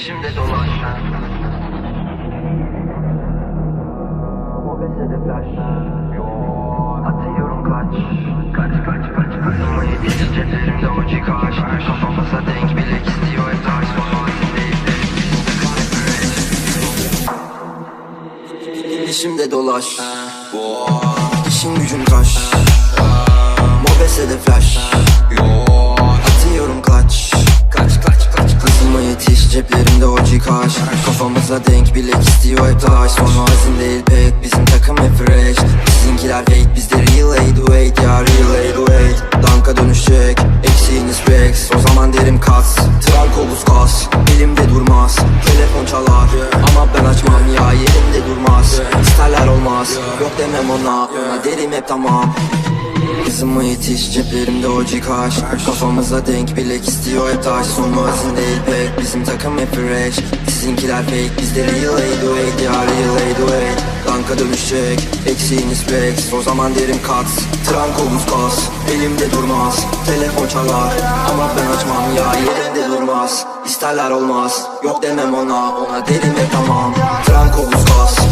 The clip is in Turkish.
Peşimde dolaş Mobese de flash. Atıyorum kaç Kaç. Kaç kaç kaç. Ama yetiş ceplerimde o cikaş Kafamıza denk bilek istiyor. Hep taş Peşimde dolaş. İşin gücün kaş. Mobese de flash yetiş ceplerimde o cikaş Kafamıza denk bilek istiyor hep taş. Sonra hazin değil pek bizim takım hep fresh. Sizinkiler fake bizde real 808 ya real 808 Danka dönüşecek eksiğiniz Rex O zaman derim kas Tral koluz kas. Elimde durmaz Telefon çalar. Ama ben açmam ya yerimde durmaz. İsterler olmaz Yok demem ona Ona. Derim hep tamam Kızıma yetiş ceplerimde o cikaş. Kafamıza denk bilek istiyor hep taş. Sonu hazin değil pek bizim takım hep fresh. Sizinkiler fake bizde real 808 ya real 808 Danka dönüşecek eksiğiniz Rex O zaman derim kat Tran koluz kas. Elimde durmaz Telefon çalar. Ama ben açmam ya yerimde durmaz. İsterler olmaz Yok demem ona. Ona derim hep tamam. Tran koluz kas